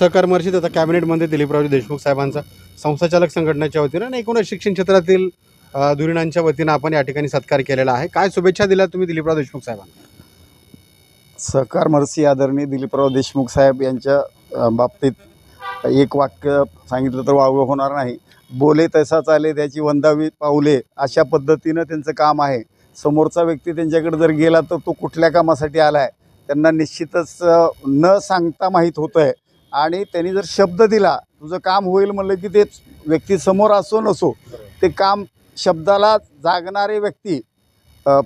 सहकार त्याचा कॅबिनेटमध्ये कॅबिनेट दिलीपरावजी देशमुख साहेबांचा संस्थाचालक संघटनेच्या वतीनं आणि एकूणच शिक्षण क्षेत्रातील धुरीणांच्या वतीनं आपण या ठिकाणी सत्कार केलेला आहे. काय शुभेच्छा दिल्या तुम्ही दिलीपराव देशमुख साहेबांना? सहकार मर्सी आदरणीय दिलीपराव देशमुख साहेब यांच्या बाबतीत एक वाक्य सांगितलं तर वावगं होणार नाही. बोले तसा चाले त्याची वंदावी पाऊले अशा पद्धतीनं त्यांचं काम आहे. समोरचा व्यक्ती त्यांच्याकडे जर गेला तर तो कुठल्या कामासाठी आला आहे त्यांना निश्चितच न सांगता माहीत होतं आहे आणि त्यांनी जर शब्द दिला तुझं काम होईल म्हणलं की ते व्यक्ती समोर असो नसो ते काम शब्दाला जागणारे व्यक्ती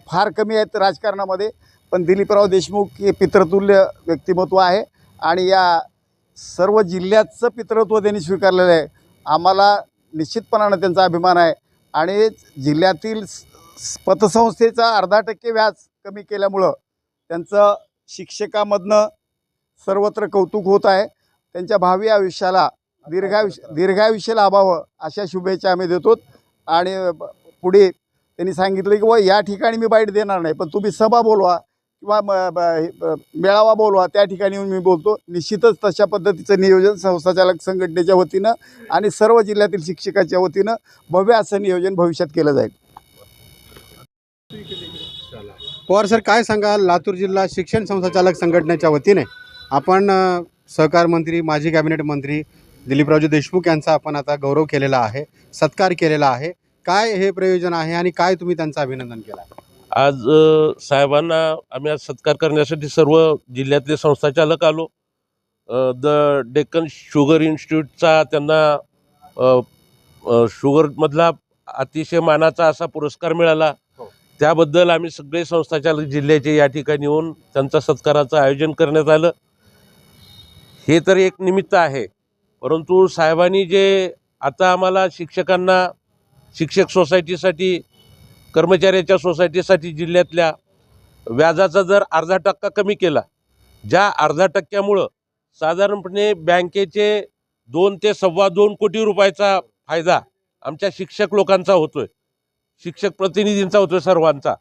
फार कमी आहेत राजकारणामध्ये पण दिलीपराव देशमुख हे पितृतुल्य व्यक्तिमत्व आहे आणि या सर्व जिल्ह्याचं पितृत्व त्यांनी स्वीकारलेलं आहे. आम्हाला निश्चितपणानं त्यांचा अभिमान आहे आणि जिल्ह्यातील पतसंस्थेचा अर्धा टक्के व्याज कमी केल्यामुळं त्यांचं शिक्षकामधनं सर्वत्र कौतुक होत आहे. त्यांच्या भावी आयुष्याला दीर्घायुष्य दीर्घायुष्य लाभावं अशा शुभेच्छा आम्ही देतो. आणि पुढे त्यांनी सांगितलं की व या ठिकाणी मी बाईट देणार नाही पण तुम्ही सभा बोलवा किंवा म- ब- हे- मेळावा बोलवा त्या ठिकाणी येऊन मी बोलतो. निश्चितच तशा पद्धतीचं नियोजन संस्थाचालक संघटनेच्या वतीनं आणि सर्व जिल्ह्यातील शिक्षकाच्या वतीनं भव्य असं नियोजन भविष्यात केलं जाईल. पवार सर काय सांगाल? लातूर जिल्हा शिक्षण संस्थाचालक संघटनेच्या वतीने आपण सहकार मंत्री माजी कॅबिनेट मंत्री दिलीपरावजी देशमुख यांचा आपण आता गौरव केलेला आहे सत्कार केलेला आहे काय हे प्रयोजन आहे आणि काय तुम्ही त्यांचं अभिनंदन केलं? आज साहेबांना आम्ही आज सत्कार करण्यासाठी सर्व जिल्ह्यातले संस्थाचालक आलो द डेक्कन शुगर इन्स्टिट्यूटचा त्यांना शुगरमधला अतिशय मानाचा असा पुरस्कार मिळाला हो. त्याबद्दल आम्ही सगळे संस्थाचालक जिल्ह्याचे या ठिकाणी येऊन त्यांचा सत्काराचं आयोजन करण्यात आलं हे तर एक निमित्त आहे. परंतु साहेबांनी जे आता आम्हाला शिक्षकांना शिक्षक सोसायटीसाठी कर्मचाऱ्याच्या सोसायटीसाठी जिल्ह्यातल्या व्याजाचा जर अर्धा टक्का कमी केला ज्या अर्धा टक्क्यामुळं साधारणपणे बँकेचे दोन ते सव्वा दोन कोटी रुपयाचा फायदा आमच्या शिक्षक लोकांचा होतोय शिक्षक प्रतिनिधींचा होतोय सर्वांचा.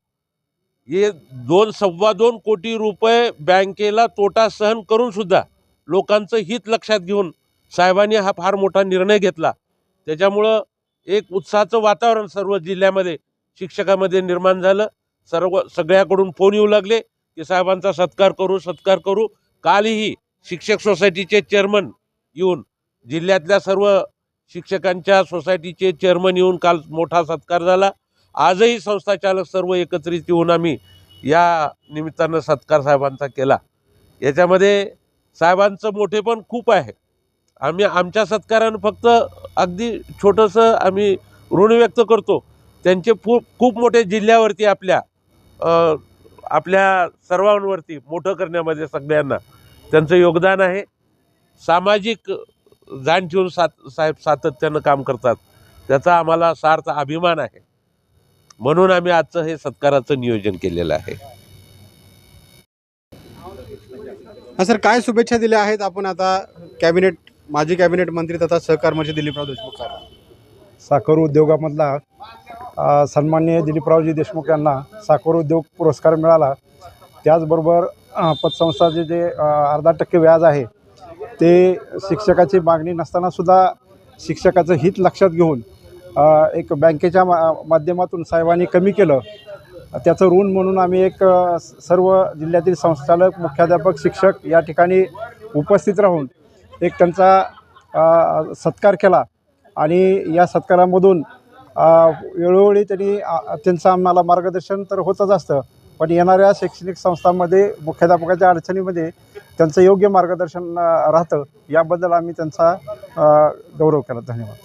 हे दोन सव्वा दोन कोटी रुपये बँकेला तोटा सहन करून सुद्धा लोकांचं हित लक्षात घेऊन साहेबांनी हा फार मोठा निर्णय घेतला. त्याच्यामुळं एक उत्साहाचं वातावरण सर्व जिल्ह्यामध्ये शिक्षकामध्ये निर्माण झालं. सर्व सगळ्याकडून फोन येऊ लागले की साहेबांचा सत्कार करू सत्कार करू. कालही शिक्षक सोसायटीचे चेअरमन येऊन जिल्ह्यातल्या सर्व शिक्षकांच्या सोसायटीचे चेअरमन येऊन काल मोठा सत्कार झाला. आजही संस्थाचालक सर्व एकत्रित येऊन आम्ही या निमित्तानं सत्कार साहेबांचा केला. याच्यामध्ये साहेबांचं मोठे पण खूप आहे. आम्ही आमच्या सत्कारानं फक्त अगदी छोटंसं आम्ही ऋण व्यक्त करतो. त्यांचे खूप खूप मोठे जिल्ह्यावरती आपल्या आपल्या सर्वांवरती मोठं करण्यामध्ये सगळ्यांना त्यांचं योगदान आहे. सामाजिक जाण ठेवून सात साहेब सातत्यानं काम करतात. त्याचा आम्हाला सार्थ अभिमान आहे. म्हणून आम्ही आजचं हे सत्काराचं नियोजन केलेलं आहे. हा सर काय शुभेच्छा दिल्या आहेत आपण आता कॅबिनेट माजी कॅबिनेट मंत्री तथा सहकार मंत्री दिलीपराव देशमुख साहेब? साखर उद्योगामधला अ, सन्माननीय दिलीपरावजी देशमुख यांना साखर उद्योग पुरस्कार मिळाला. त्याचबरोबर अ, पतसंस्थाचे जे अ, अर्धा टक्के व्याज आहे ते शिक्षकाची मागणी नसतानासुद्धा शिक्षकाचं हित लक्षात घेऊन अ, एक बँकेच्या मा माध्यमातून साहेबांनी कमी केलं. त्याचं ऋण म्हणून आम्ही एक सर्व जिल्ह्यातील संस्थालक मुख्याध्यापक शिक्षक या ठिकाणी उपस्थित राहून एक त्यांचा सत्कार केला. आणि या सत्कारामधून वेळोवेळी त्यांनी त्यांचं आम्हाला मार्गदर्शन तर होतच असतं पण येणाऱ्या शैक्षणिक संस्थांमध्ये मुख्याध्यापकाच्या अडचणीमध्ये त्यांचं योग्य मार्गदर्शन राहतं याबद्दल आम्ही त्यांचा गौरव केला. धन्यवाद.